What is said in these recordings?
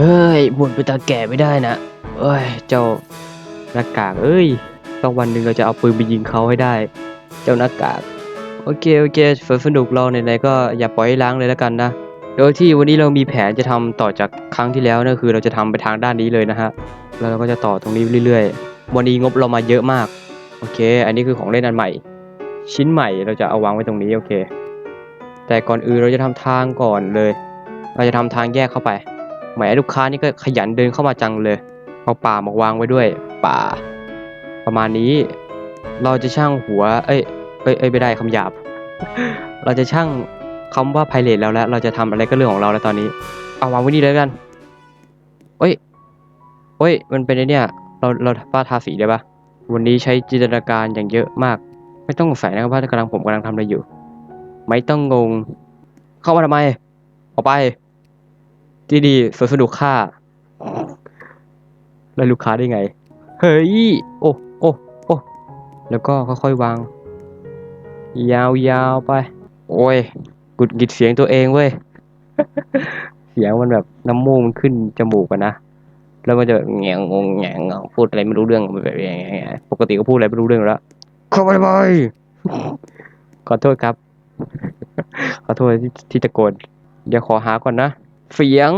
เฮ้ยบ่นไปตาแก่ไม่ได้นะเอ้ย เจ้าหน้ากาก เอ้ยต้องวันหนึ่งเราจะเอาปืนไปยิงเขาให้ได้ เจ้าหน้ากาก โอเค โอเคสวนสนุกเราไหนๆก็อย่าปล่อยให้ล้างเลยแล้วกันนะ โดยที่วันนี้เรามีแผนจะทำต่อจากครั้งที่แล้วนะคือเราจะทำไปทางด้านนี้เลยนะฮะ แล้วเราก็จะต่อตรงนี้เรื่อยๆ วันนี้งบเรามาเยอะมาก โอเค อันนี้คือของเล่นอันใหม่ ชิ้นใหม่เราจะเอาวางไว้ตรงนี้โอเค แต่ก่อนอื่นเราจะทำทางก่อนเลย เราจะทำทางแยกเข้าไป แหมลูกค้านี่ก็ขยันเดินเข้ามาจังเลย เอาป่ามาวางไว้ด้วย ป่า ประมาณนี้ เราจะช่างหัว เอ้ยเอ้ยเอ้ยไม่ได้คำหยาบ เราจะช่างคำว่าไพเรตแล้วแล้ว เราจะทำอะไรก็เรื่องของเราแล้วตอนนี้ เอาวางไว้นี่เลยแล้วกันเอ้ยเอ้ย มันเป็นไอเนี่ย เราเราป้าทาสีได้ปะวันนี้ใช้จินตนาการอย่างเยอะมาก ไม่ต้องสงสัยนะครับว่ากำลังผมกำลังทำอะไรอยู่ ไม่ต้องงง เข้ามาทำไม ออกไป ที่ดีสวนสนุกค่าไล่ลูกค้าได้ไง เฮ้ย โอ้โอ้โอ้แล้วก็ค่อยๆวาง ยาวๆไป โอ้ยกุดกิดเสียงตัวเองเว้ย เสียงมันแบบน้ำมูกมันขึ้นจมูกกันนะ แล้วมันจะแบบแงงงแงงงพูดอะไรไม่รู้เรื่องแบบอย่างเงี้ยปกติก็พูดอะไรไม่รู้เรื่องอยู่แล้วเข้ามาทำไมขอโทษครับ ขอโทษที่ที่ตะโกน เดี๋ยวขอหาก่อนนะ เสียง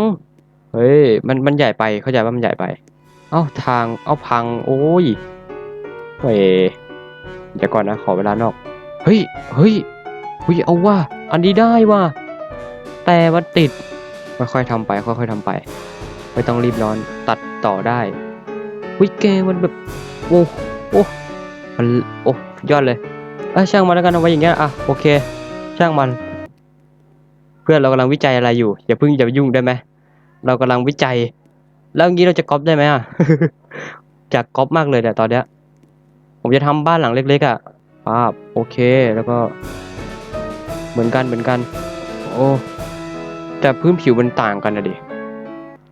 เฮ้ย มัน มันใหญ่ไป เข้าใจว่ามันใหญ่ไป เอ้า ทาง เอ้า พัง โอ้ยเฮ้ยเดี๋ยวก่อนนะ ขอเวลานอก เฮ้ย เฮ้ยเฮ้ย เอาว่า อันนี้ได้ว่า แต่มันติด ค่อยๆทำไป ค่อยๆทำไป ไม่ต้องรีบร้อน ตัดต่อได้วิเกมันแบบ โอ้โอ้มัน โอ้ ยอดเลยเอ้ยช่างมันแล้วกันเอาไว้อย่างเงี้ย อะ โอเค ช่างมัน พื่อนเรากำลังวิจัยอะไรอยู่ อย่าเพิ่งอย่าไปยุ่งได้ไหมเรากำลังวิจัย แล้วอย่างนี้เราจะก๊อปได้ไหมอะจากก๊อปมากเลยเนี่ตอนเนี้ยผมจะทำบ้านหลังเล็กๆอะป้าบโอเคแล้วก็ เหมือนกันเหมือนกัน โอ้แต่พื้นผิวมันต่างกันนะดิ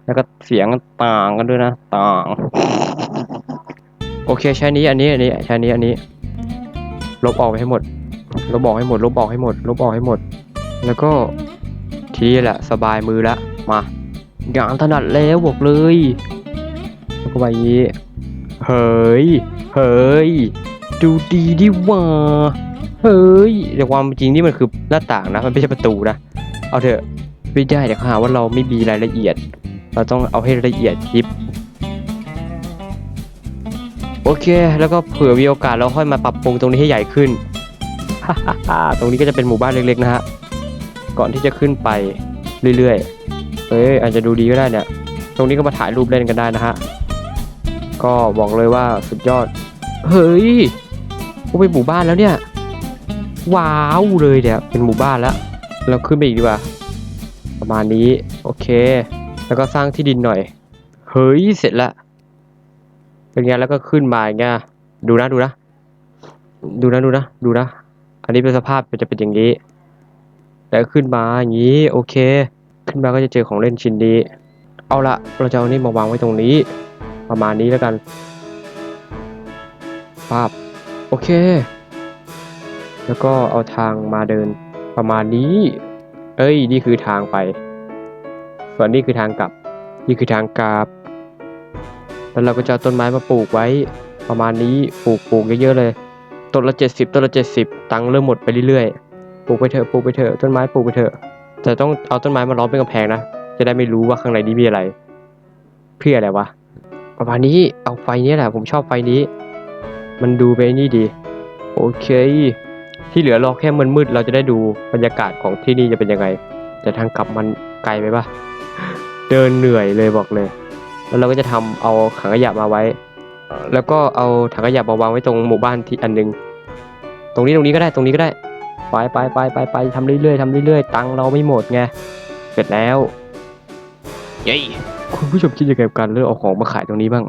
แล้วก็เสียงต่างกันด้วยนะ ต่าง โอเคใช้นี้อันนี้อันนี้ใช้นี้อันนี้ ลบออกไปให้หมดลบออกให้หมด ลบออกให้หมด ลบออกให้หมด แล้วก็ ทีนี้แหละสบายมือละมาอย่างถนัดแล้วบอกเลยแล้วก็ไปอย่างนี้เฮ้ยเฮ้ยดูดีดิว่าเฮ้ยแต่ความจริงนี่มันคือหน้าต่างนะมันไม่ใช่ประตูนะเอาเถอะไม่ได้เดี๋ยวเขาหาว่าเราไม่มีรายละเอียด เราต้องเอาให้ละเอียดยิบโอเค แล้วก็เผื่อมีโอกาสเราค่อยมาปรับปรุงตรงนี้ให้ใหญ่ขึ้น ตรงนี้ก็จะเป็นหมู่บ้านเล็กๆนะฮะ ก่อนที่จะขึ้นไปเรื่อยๆ เอ้ยอาจจะดูดีก็ได้เนี่ย ตรงนี้ก็มาถ่ายรูปเล่นกันได้นะฮะ ก็บอกเลยว่าสุดยอด เฮ้ยกูเป็นหมู่บ้านแล้วเนี่ย ว้าวเลยเนี่ยเป็นหมู่บ้านแล้ว เราขึ้นไปอีกดีกว่า ประมาณนี้ โอเค แล้วก็สร้างที่ดินหน่อย เฮ้ย เสร็จละ เป็นไงแล้วก็ขึ้นมาอย่างเงี้ย ดูนะดูนะ ดูนะดูนะดูนะ อันนี้เป็นสภาพมันจะเป็นอย่างนี้ แล้วขึ้นมาอย่างนี้โอเค ขึ้นมาก็จะเจอของเล่นชิ้นนี้ เอาละเราจะเอานี่มาวางไว้ตรงนี้ ประมาณนี้แล้วกันภาพโอเค แล้วก็เอาทางมาเดินประมาณนี้ เอ้ยนี่คือทางไป ส่วนนี้คือทางกลับ นี่คือทางกลับ แล้วเราก็จะเอาต้นไม้มาปลูกไว้ประมาณนี้ปลูกปลูกเยอะๆเลย ต้นละเจ็ดสิบต้นละเจ็ดสิบตังค์เริ่มหมดไปเรื่อยๆ ปลูกไปเถอะปลูกไปเถอะต้นไม้ปลูกไปเถอะแต่ต้องเอาต้นไม้มาล้อมเป็นกำแพงนะจะได้ไม่รู้ว่าข้างในนี้มีอะไร เพื่ออะไรวะประมาณนี้เอาไฟนี้แหละ ผมชอบไฟนี้ มันดูไปนี่ดี โอเค ที่เหลือรอแค่มืดๆเราจะได้ดูบรรยากาศของที่นี่จะเป็นยังไง แต่ทางกลับมันไกลไปปะเดินเหนื่อยเลยบอกเลย แล้วเราก็จะทำเอาถังขยะมาไว้ แล้วก็เอาถังขยะมาวางไว้ตรงหมู่บ้านที่อันหนึง ตรงนี้ตรงนี้ก็ได้ตรงนี้ก็ได้ ไปไปไปไปไปทำเรื่อยๆทำเรื่อยๆ ตังค์เราไม่หมดไงเสร็จแล้วเย้คุณผู้ชมคิดยังไงกับการเลือกเอาของมาขายตรงนี้บ้าง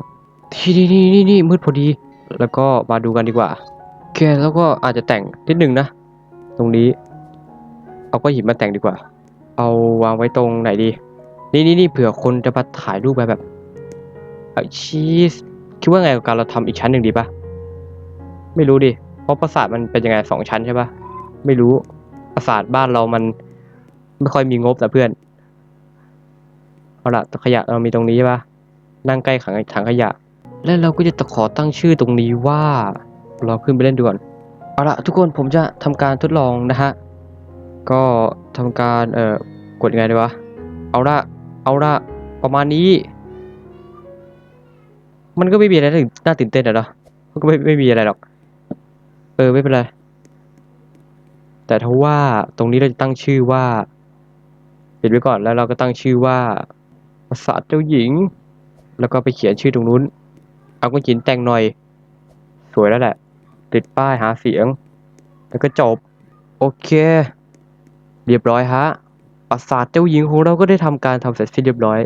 ที่นี่นี่นี่นี่มืดพอดี แล้วก็มาดูกันดีกว่าโอเคแล้วก็อาจจะแต่งนิดนึงนะ ตรงนี้ เอาก็หยิบมาแต่งดีกว่า เอาวางไว้ตรงไหนดี นี่นี่นี่เผื่อคนจะมาถ่ายรูปไปแบบเอาชีสคิดว่าไงกับการเราทำอีกชั้นหนึ่งดีปะไม่รู้ดิ เพราะปราสาทมันเป็นยังไงสองชั้นใช่ปะ ไม่รู้ปราสาทบ้านเรามัน ไม่ค่อยมีงบแต่เพื่อน เอาละขยะเรามีตรงนี้ใช่ปะนั่งใกล้ขังถังขยะ และเราก็จะขอตั้งชื่อตรงนี้ว่าเราขึ้นไปเล่นดูก่อนเอาละทุกคนผมจะทำการทดลองนะฮะ ก็ทำการเอ่อกดยังไงดีวะ เอาละเอาละประมาณนี้ มันก็ไม่มีอะไรถึงน่าตื่นเต้นอะเนาะมันก็ไม่ไม่มีอะไรหรอก เออไม่เป็นไร แต่ถ้าว่าตรงนี้เราจะตั้งชื่อว่าปิดไว้ก่อนแล้วเราก็ตั้งชื่อว่าปราสาทเจ้าหญิง แล้วก็ไปเขียนชื่อตรงนู้น เอาก้อนหินแต่งหน่อย สวยแล้วแหละ ติดป้ายหาเสียง แล้วก็จบ โอเค เรียบร้อยฮะปราสาทเจ้าหญิงของเราก็ได้ทำการทำเสร็จสิ้นเรียบร้อย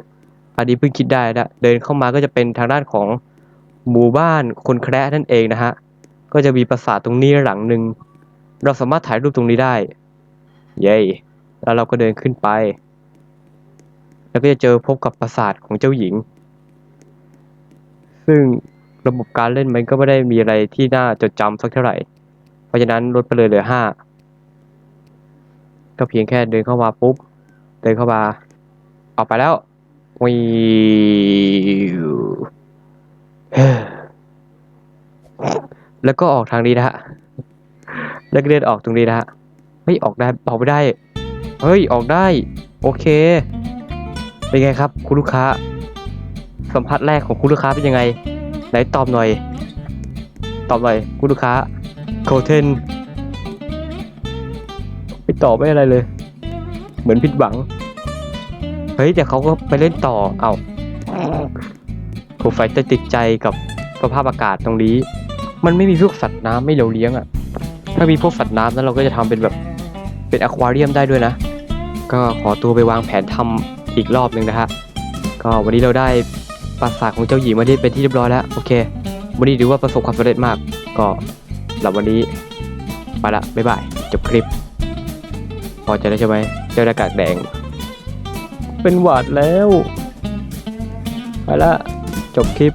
อันนี้เพิ่งคิดได้นะเดินเข้ามาก็จะเป็นทางด้านของหมู่บ้านคนแคระนั่นเองนะฮะ ก็จะมีปราสาทตรงนี้หลังหนึ่ง เราสามารถถ่ายรูปตรงนี้ได้ เย้แล้วเราก็เดินขึ้นไป แล้วก็จะเจอพบกับปราสาทของเจ้าหญิง ซึ่งระบบการเล่นมันก็ไม่ได้มีอะไรที่น่าจดจำสักเท่าไหร่ เพราะฉะนั้นลดไปเลยเหลือห้าก็เพียงแค่เดินเข้ามาปุ๊บ เดินเข้ามา ออกไปแล้ววิแล้วก็ออกทางนี้นะฮะ แล้วก็เดินออกตรงนี้นะฮะเฮ้ยออกได้ออกไม่ได้ เฮ้ยออกได้ โอเค เป็นไงครับ คุณลูกค้า สัมผัสแรกของคุณลูกค้าเป็นยังไง ไหนตอบหน่อย ตอบหน่อย คุณลูกค้าโคเทนไม่ตอบไม่อะไรเลย เหมือนผิดหวัง เฮ้ยแต่เขาก็ไปเล่นต่อ เอาผมไฟจะติดใจกับสภาพอากาศตรงนี้ มันไม่มีพวกสัตว์น้ำไม่เราเลี้ยงอะ่ะามีพวกสัตว์น้ำนั้นเราก็จะทำเป็นแบบเป็นอควาเรียมได้ด้วยนะ ก็ขอตัวไปวางแผนทำอีกรอบหนึ่งนะฮะ ก็วันนี้เราได้ปราสาทของเจ้าหญิงมาที่เป็นที่เรียบร้อยแล้ว โอเค วันนี้ถือว่าประสบความสำเร็จมาก ก็สำหรับวันนี้ไปละ บ๊ายบาย จบคลิป พอใจแล้วใช่ไหมเจ้าหน้ากากแดง เป็นหวัดแล้ว ไปละ จบคลิป